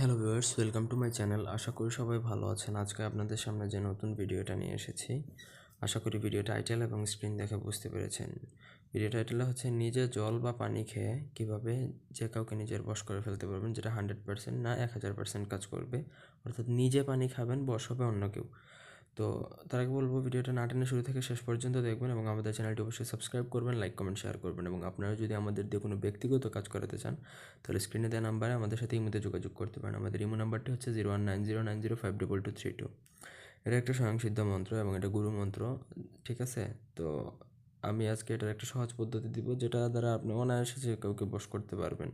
Hello viewers, welcome to my channel. আশা করি সবাই ভালো আছেন। আজকে আপনাদের সামনে যে নতুন ভিডিওটা নিয়ে এসেছি, আশা করি ভিডিও টাইটেল এবং স্ক্রিন দেখে বুঝতে পেরেছেন। ভিডিও টাইটেল হচ্ছে, নিজে জল বা পানি খেয়ে কীভাবে যে কাউকে নিজের বশ করে ফেলতে পারবেন, যেটা হান্ড্রেড পার্সেন্ট না এক হাজার পার্সেন্ট কাজ করবে? অর্থাৎ, নিজে পানি খাবেন বস হবে অন্য কেউ। তো তার আগে বলব, ভিডিওটা না টেনে শুরু থেকে শেষ পর্যন্ত দেখবেন এবং আমাদের চ্যানেলটি অবশ্যই সাবস্ক্রাইব করবেন, লাইক, কমেন্ট, শেয়ার করবেন এবং আপনারা যদি আমাদের দিয়ে কোনো ব্যক্তিগত কাজ করাতে চান, তাহলে স্ক্রিনে দেওয়া নাম্বারে আমাদের সাথে ইমোতে যোগাযোগ করতে পারেন। আমাদের ইমো নাম্বারটি হচ্ছে zero one nine zero nine zero five double two three two এটা একটা স্বয়ংসিদ্ধ মন্ত্র এবং এটা গুরু মন্ত্র, ঠিক আছে? তো আমি আজকে এটার একটা সহজ পদ্ধতি দিব, যেটা দ্বারা আপনি অনায়াসে যে কাউকে বশ করতে পারবেন।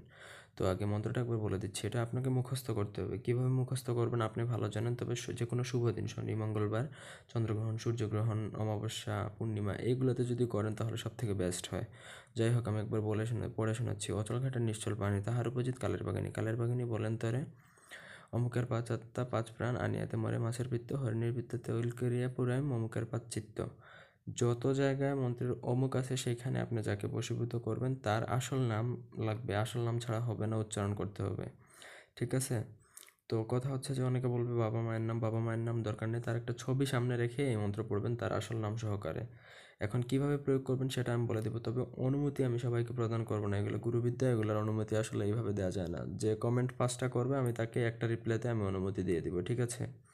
তো আগে মন্ত্রটা একবার বলে দিচ্ছি, এটা আপনাকে মুখস্থ করতে হবে। কীভাবে মুখস্থ করবেন আপনি ভালো জানেন, তবে যে কোনো শুভ দিন, শনি, মঙ্গলবার, চন্দ্রগ্রহণ, সূর্যগ্রহণ, অমাবস্যা, পূর্ণিমা, এইগুলোতে যদি করেন তাহলে সব থেকে বেস্ট হয়। যাই হোক, আমি একবার বলে শোনা পড়ে শোনাচ্ছি। অচল নিশ্চল পানি, তাহার উপজিত কালের বাগানি। কালের বাগানি বলেন তরে, অমুকের পাঁচ আত্মা পাঁচ প্রাণ আনিয়াতে মরে, মাছের পিত্ত হরিণীর পিত্ত তৈল করিয়া পুরায় অমুকের পাঁচ চিত্ত যত জায়গায় মন্ত্রের অমুক আছে, সেইখানে আপনি যাকে বশীভূত করবেন, তার আসল নাম লাগবে। আসল নাম ছাড়া হবে না, উচ্চারণ করতে হবে। ঠিক আছে? তো কথা হচ্ছে যে, অনেকে বলবে বাবা মায়ের নাম, বাবা মায়ের নাম দরকার নেই। তার একটা ছবি সামনে রেখে এই মন্ত্র পড়বেন, তার আসল নাম সহকারে। এখন কীভাবে প্রয়োগ করবেন সেটা আমি বলে দেবো, তবে অনুমতি আমি সবাইকে প্রদান করব না। এগুলো গুরুবিদ্যা, এগুলোর অনুমতি আসলে এইভাবে দেওয়া যায় না। যে কমেন্ট পাঁচটা করবে, আমি তাকে একটা রিপ্লাইতে আমি অনুমতি দিয়ে দিব, ঠিক আছে?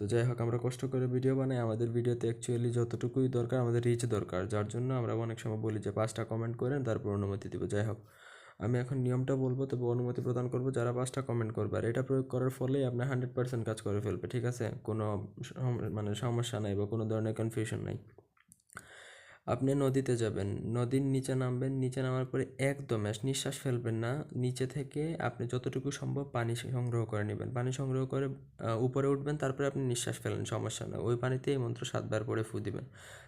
তো যাই হোক, আমরা কষ্ট করে ভিডিও বানাই। আমাদের ভিডিওতে অ্যাকচুয়ালি যতটুকুই দরকার আমাদের রিচ দরকার। যার জন্য আমরা অনেক সময় বলি যে পাঁচটা কমেন্ট করেন, তারপর অনুমতি দিব। যাই হোক, আমি এখন নিয়মটা বলব, তবে অনুমতি প্রদান করব যারা পাঁচটা কমেন্ট করবে। আর এটা প্রয়োগ করার ফলেই আপনি হান্ড্রেড পার্সেন্ট কাজ করে ফেলবে, ঠিক আছে? কোনো মানে সমস্যা নাই বা কোনো ধরনের কনফিউশন নাই। আপনি নদীতে যাবেন, নদীর নিচে নামবেন, নিচে নামার পরে একদম নিঃশ্বাস ফেলবেন না। নিচে থেকে আপনি যতটুকু সম্ভব পানি সংগ্রহ করে নেবেন। পানি সংগ্রহ করে উপরে উঠবেন, তারপরে আপনি নিঃশ্বাস ফেলেন সমস্যা না ওই পানিতে এই মন্ত্র সাতবার পরে ফু দিবেন।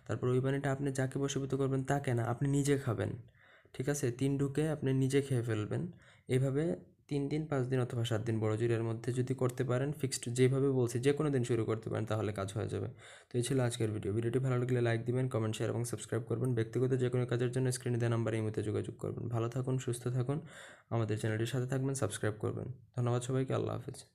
তারপর ওই পানিটা আপনি যাকে বশীভূত করবেন তাকে না, আপনি নিজে খাবেন। ঠিক আছে? তিন ঢুকে আপনি নিজে খেয়ে ফেলবেন। এইভাবে তিন দিন, পাঁচ দিন অথবা সাত দিন বড় জুড়ের মধ্যে যদি করতে পারেন ফিক্সড যেভাবে বলছি যে কোনো দিন শুরু করতে পারেন, তাহলে কাজ হয়ে যাবে। তো এই ছিল আজকের ভিডিও ভিডিওটি ভালো লাগলে লাইক দিবেন কমেন্ট শেয়ার এবং সাবস্ক্রাইব করবেন। ব্যক্তিগত যে কোনো কাজের জন্য স্ক্রিনে দেওয়া নাম্বার এই মধ্যে যোগাযোগ করবেন। ভালো থাকুন, সুস্থ থাকুন। আমাদের চ্যানেলটির সাথে থাকবেন সাবস্ক্রাইব করবেন। ধন্যবাদ সবাইকে, আল্লাহ হাফিজ।